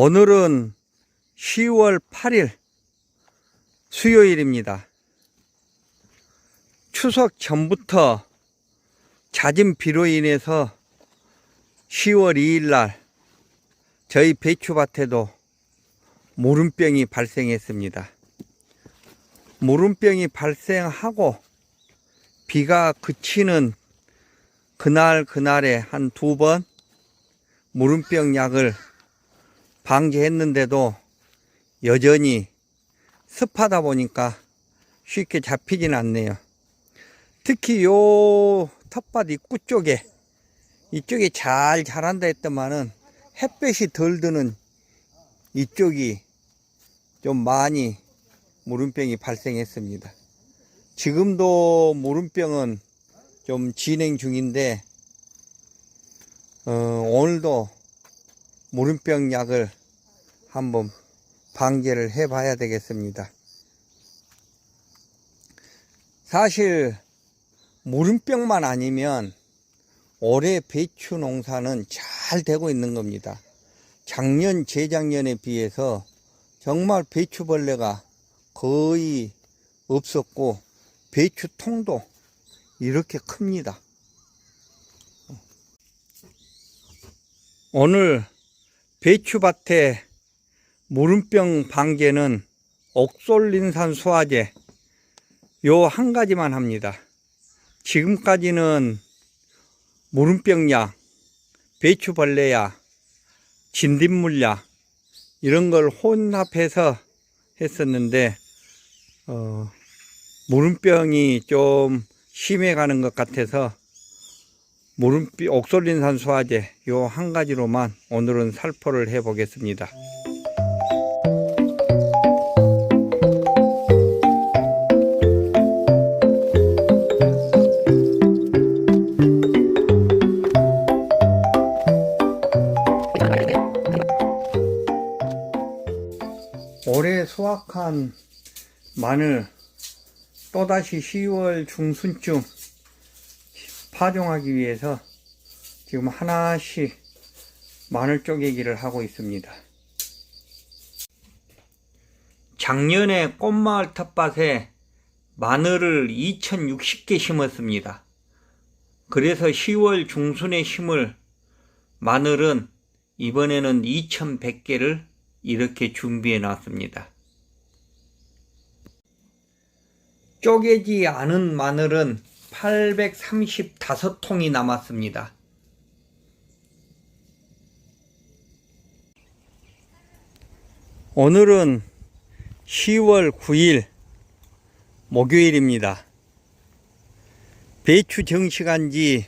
오늘은 10월 8일 수요일입니다. 추석 전부터 잦은 비로 인해서 10월 2일 날 저희 배추밭에도 무름병이 발생했습니다. 무름병이 발생하고 비가 그치는 그날 그날에 한 두번 무름병 약을 방지했는데도 여전히 습하다 보니까 쉽게 잡히진 않네요. 특히 요 텃밭 입구 쪽에 이쪽이 잘 자란다 했더만은 햇볕이 덜 드는 이쪽이 좀 많이 무름병이 발생했습니다. 지금도 무름병은 좀 진행 중인데 어, 오늘도 무름병 약을 한번 방제를 해 봐야 되겠습니다. 사실 무름병만 아니면 올해 배추 농사는 잘 되고 있는 겁니다. 작년, 재작년에 비해서 정말 배추벌레가 거의 없었고 배추통도 이렇게 큽니다. 오늘 배추밭에 무름병 방제는 옥솔린산 수화제 요 한 가지만 합니다. 지금까지는 무름병약, 배추벌레약, 진딧물약 이런 걸 혼합해서 했었는데 어, 무름병이 좀 심해가는 것 같아서 무름비 옥솔린산 수화제 요 한 가지로만 오늘은 살포를 해 보겠습니다. 수확한 마늘 또다시 10월 중순쯤 파종하기 위해서 지금 하나씩 마늘 쪼개기를 하고 있습니다. 작년에 꽃마을 텃밭에 마늘을 2060개 심었습니다. 그래서 10월 중순에 심을 마늘은 이번에는 2100개를 이렇게 준비해 놨습니다. 쪼개지 않은 마늘은 835통이 남았습니다. 오늘은 10월 9일 목요일입니다. 배추 정식한 지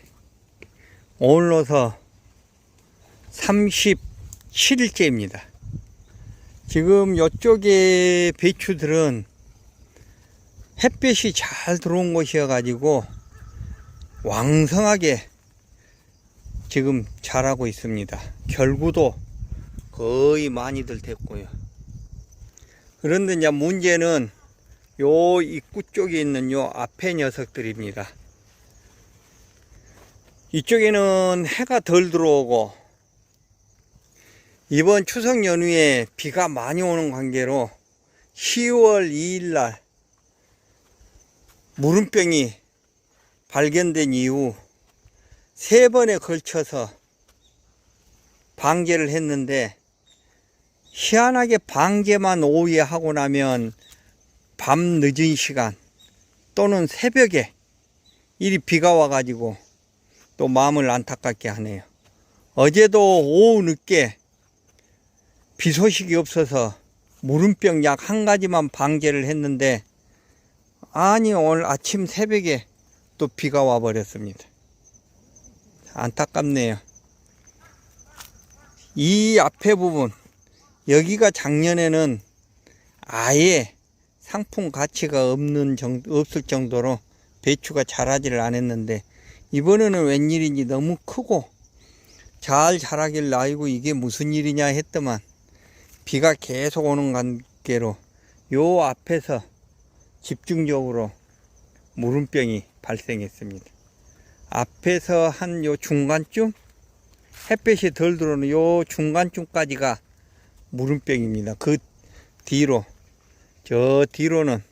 오늘로서 37일째입니다. 지금 이쪽에 배추들은 햇볕이 잘 들어온 곳이어 가지고 왕성하게 지금 자라고 있습니다. 결구도 거의 많이들 됐고요. 그런데 이제 문제는 요 입구 쪽에 있는 요 앞에 녀석들입니다. 이쪽에는 해가 덜 들어오고 이번 추석 연휴에 비가 많이 오는 관계로 10월 2일 날 무름병이 발견된 이후 세 번에 걸쳐서 방제를 했는데 희한하게 방제만 오후에 하고 나면 밤 늦은 시간 또는 새벽에 이리 비가 와가지고 또 마음을 안타깝게 하네요. 어제도 오후 늦게 비 소식이 없어서 무름병 약 한 가지만 방제를 했는데 아니 오늘 아침 새벽에 또 비가 와 버렸습니다. 안타깝네요. 이 앞에 부분 여기가 작년에는 아예 상품 가치가 없는 정, 없을 정도로 배추가 자라지를 않았는데 이번에는 웬일인지 너무 크고 잘 자라길 아이고 이게 무슨 일이냐 했더만 비가 계속 오는 관계로 요 앞에서 집중적으로 무름병이 발생했습니다. 앞에서 한 요 중간쯤 햇볕이 덜 들어오는 요 중간쯤까지가 무름병입니다. 그 뒤로 저 뒤로는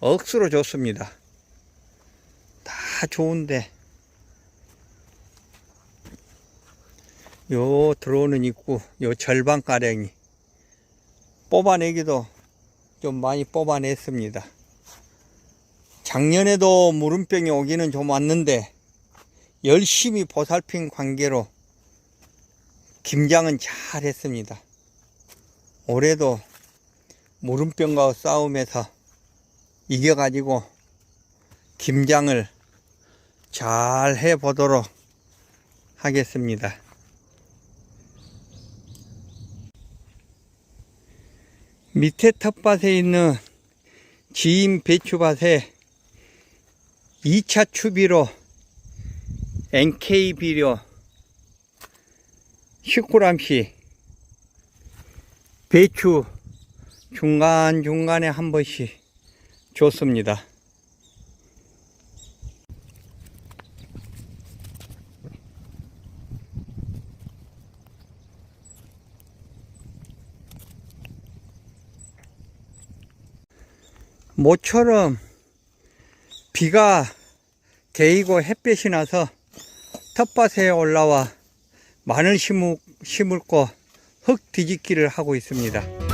억수로 좋습니다. 다 좋은데 요 들어오는 입구 요 절반 가량이 뽑아내기도 좀 많이 뽑아냈습니다. 작년에도 무름병이 오기는 좀 왔는데 열심히 보살핀 관계로 김장은 잘 했습니다. 올해도 무름병과 싸움에서 이겨가지고 김장을 잘 해보도록 하겠습니다. 밑에 텃밭에 있는 지인 배추밭에 2차 추비로 NK 비료 10g씩 배추 중간중간에 한 번씩 줬습니다. 모처럼 비가 개이고 햇볕이 나서 텃밭에 올라와 마늘 심을, 심을고 흙 뒤집기를 하고 있습니다.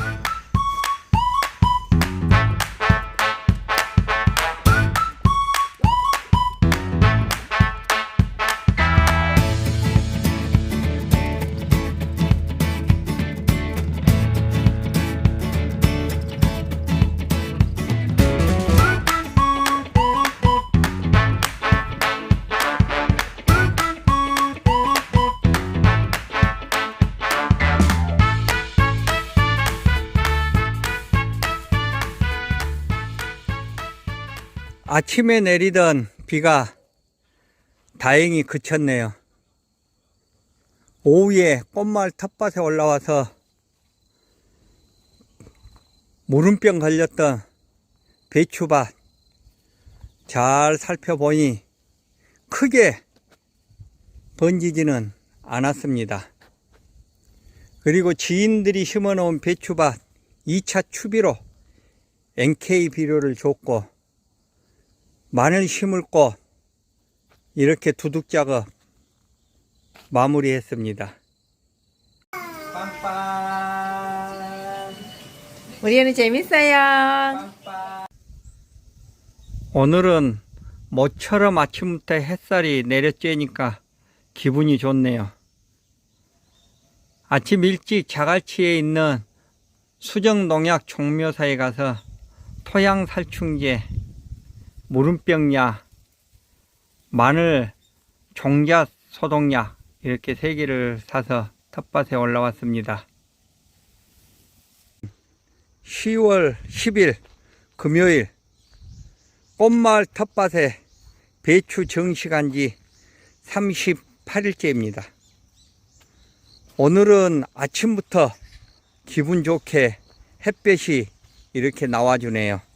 아침에 내리던 비가 다행히 그쳤네요. 오후에 꽃말 텃밭에 올라와서 무름병 걸렸던 배추밭 잘 살펴보니 크게 번지지는 않았습니다. 그리고 지인들이 심어 놓은 배추밭 2차 추비로 NK 비료를 줬고 마늘 심을 곳 이렇게 두둑 작업 마무리했습니다. 빵빵 우리는 재밌어요. 오늘은 모처럼 아침부터 햇살이 내려쬐니까 기분이 좋네요. 아침 일찍 자갈치에 있는 수정농약 종묘사에 가서 토양 살충제, 무름병약, 마늘 종자 소독약 이렇게 세 개를 사서 텃밭에 올라왔습니다. 10월 10일 금요일 꽃마을 텃밭에 배추 정식한 지 38일째입니다. 오늘은 아침부터 기분 좋게 햇볕이 이렇게 나와주네요.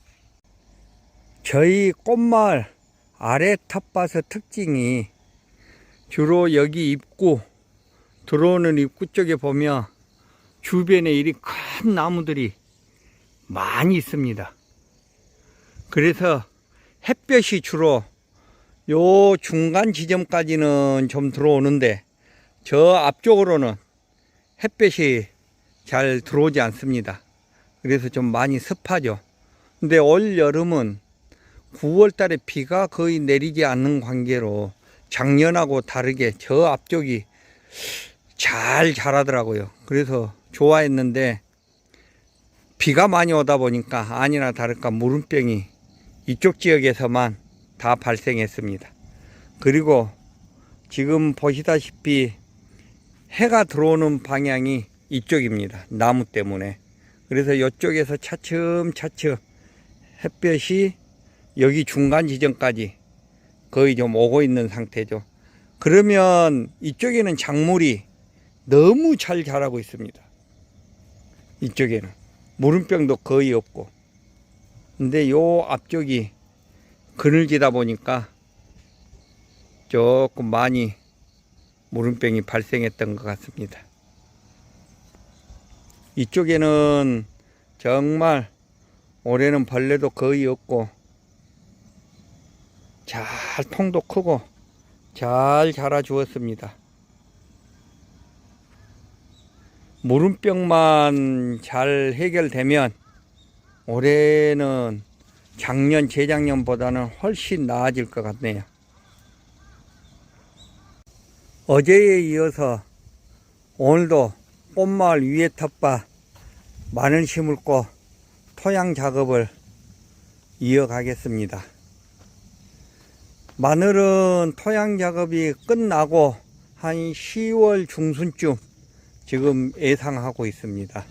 저희 꽃마을 아래 텃밭의 특징이 주로 여기 입구 들어오는 입구 쪽에 보면 주변에 이리 큰 나무들이 많이 있습니다. 그래서 햇볕이 주로 요 중간 지점까지는 좀 들어오는데 저 앞쪽으로는 햇볕이 잘 들어오지 않습니다. 그래서 좀 많이 습하죠. 근데 올 여름은 9월 달에 비가 거의 내리지 않는 관계로 작년하고 다르게 저 앞쪽이 잘 자라더라고요. 그래서 좋아했는데 비가 많이 오다 보니까 아니나 다를까 무름병이 이쪽 지역에서만 다 발생했습니다. 그리고 지금 보시다시피 해가 들어오는 방향이 이쪽입니다. 나무 때문에. 그래서 이쪽에서 차츰차츰 햇볕이 여기 중간 지점까지 거의 좀 오고 있는 상태죠. 그러면 이쪽에는 작물이 너무 잘 자라고 있습니다. 이쪽에는. 무름병도 거의 없고. 근데 요 앞쪽이 그늘지다 보니까 조금 많이 무름병이 발생했던 것 같습니다. 이쪽에는 정말 올해는 벌레도 거의 없고 잘 통도 크고 잘 자라 주었습니다. 무름병만 잘 해결되면 올해는 작년, 재작년보다는 훨씬 나아질 것 같네요. 어제에 이어서 오늘도 꽃마을 위에 텃밭 마늘 심을고 토양 작업을 이어가겠습니다. 마늘은 토양 작업이 끝나고 한 10월 중순쯤 지금 예상하고 있습니다.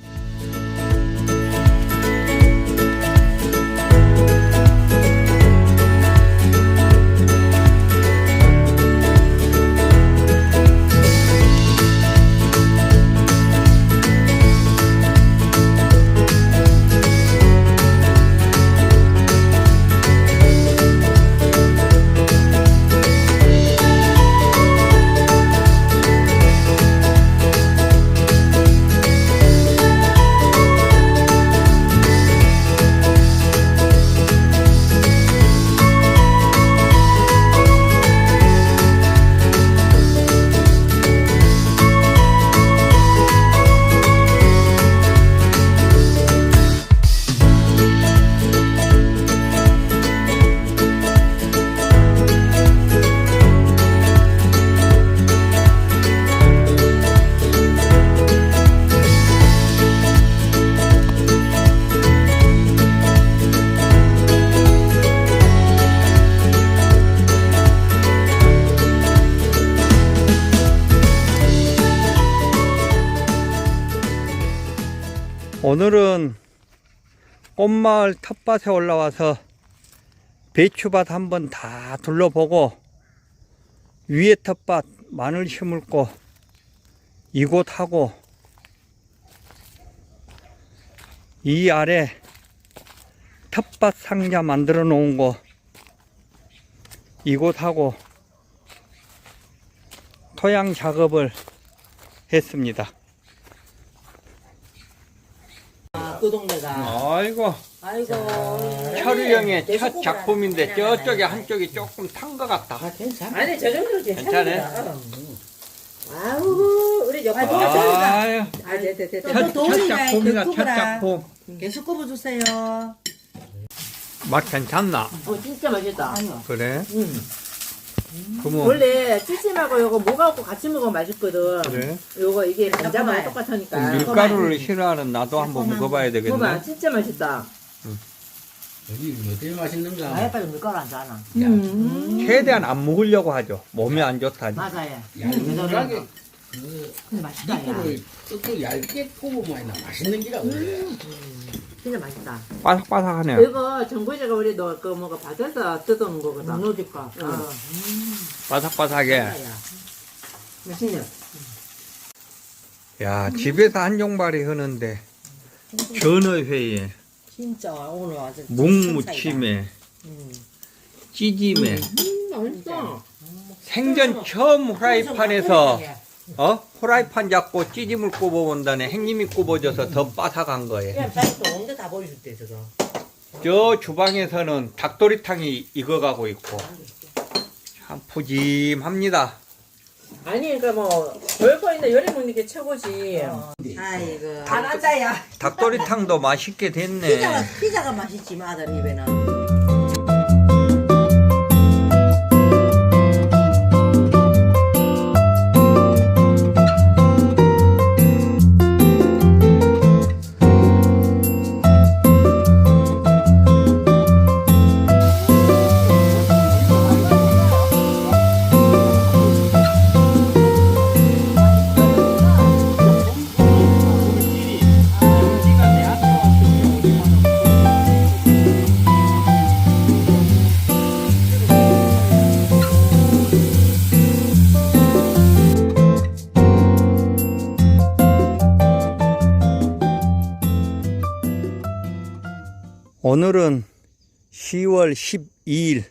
오늘은 꽃마을 텃밭에 올라와서 배추밭 한번 다 둘러보고 위에 텃밭 마늘 심을고 이곳 하고 이 아래 텃밭 상자 만들어 놓은 거 이곳 하고 토양 작업을 했습니다. 아, 그 동네가. 아이고 아이고. 철우 형의 내첫 작품인데 그냥 저쪽에 아니, 한쪽이 조금 탄 것 같다. 아, 괜찮아. 아니 저 정도지. 괜찮아요? 아우, 우리 옆에 아, 동네 아유, 아 됐다 됐다. 또 첫, 첫 도훈이가 작품이다, 그 첫. 작품. 계속 꼽아주세요. 맛 괜찮나? 어 진짜 맛있다. 그래? 음. 그러면, 원래 찌짐하고 요거 무가고 같이 먹으면 맛있거든. 그래? 요거 이게. 간장하고 똑같으니까. 그럼 밀가루를 싫어하는 나도 한번 먹어봐야 먹어봐 되겠네. 진짜 맛있다. 여기 어떻게 맛있는가? 아예 빨리 밀가루 안 좋아하나? 음. 최대한 안 먹으려고 하죠. 몸에 안 좋다니. 맞아요. 얇게 그 근데 맛있다, 야. 밑으로 끝을 얇게 꼽으면 맛있는 기라 그래. 진짜 맛있다. 바삭바삭하네요. 이거 정부제가 우리 너 그 뭐가 받아서 뜯어놓은 거거든. 무너질까? 어. 바삭바삭해. 맛있네. 야, 집에서 한종발이 하는데, 전어회에, 진짜 오늘 완전 묵무침에, 음. 찌짐에, 음, 맛있어. 생전 처음 후라이판에서, 어? 후라이판 잡고 찌짐을 꼽아본다네. 행님이 꼽아줘서 더 바삭한 거예요. 그냥 또 온데 다 보여줄 때 저거. 저 주방에서는 닭도리탕이 익어가고 있고 참 푸짐합니다. 아니 그러니까 뭐 별거 있는데 요리 먹는 게 최고지. 아이고. 닭- 안. 닭도리탕도 맛있게 피자가, 됐네. 피자가 맛있지만 아들 입에는. 오늘은 10월 12일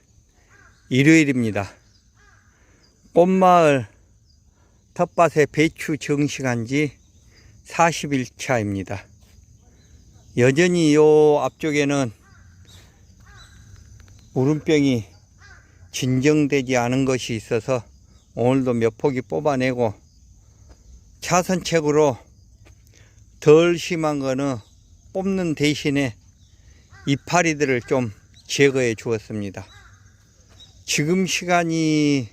일요일입니다. 꽃마을 텃밭에 배추 정식한 지 40일 차입니다. 여전히 요 앞쪽에는 무름병이 진정되지 않은 것이 있어서 오늘도 몇 포기 뽑아내고 차선책으로 덜 심한 거는 뽑는 대신에 이파리들을 좀 제거해 주었습니다. 지금 시간이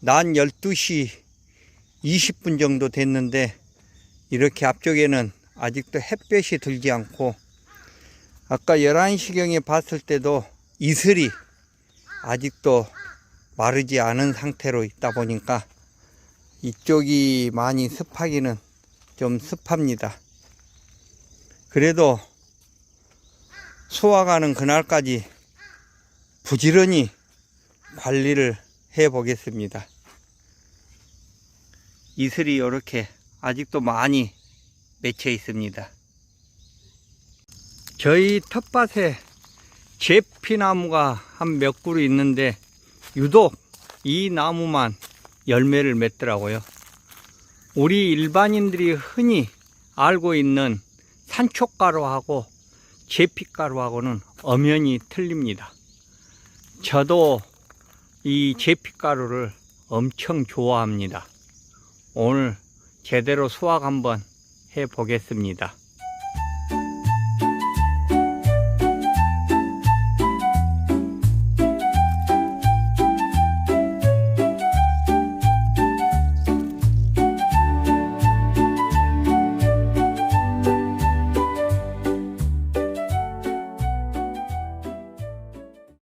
낮 12시 20분 정도 됐는데 이렇게 앞쪽에는 아직도 햇볕이 들지 않고 아까 11시경에 봤을 때도 이슬이 아직도 마르지 않은 상태로 있다 보니까 이쪽이 많이 습하기는 좀 습합니다. 그래도 수확하는 그날까지 부지런히 관리를 해 보겠습니다. 이슬이 이렇게 아직도 많이 맺혀 있습니다. 저희 텃밭에 제피나무가 한 몇 그루 있는데 유독 이 나무만 열매를 맺더라고요. 우리 일반인들이 흔히 알고 있는 산초가루하고 제피가루하고는 엄연히 틀립니다. 저도 이 제피가루를 엄청 좋아합니다. 오늘 제대로 수확 한번 해 보겠습니다.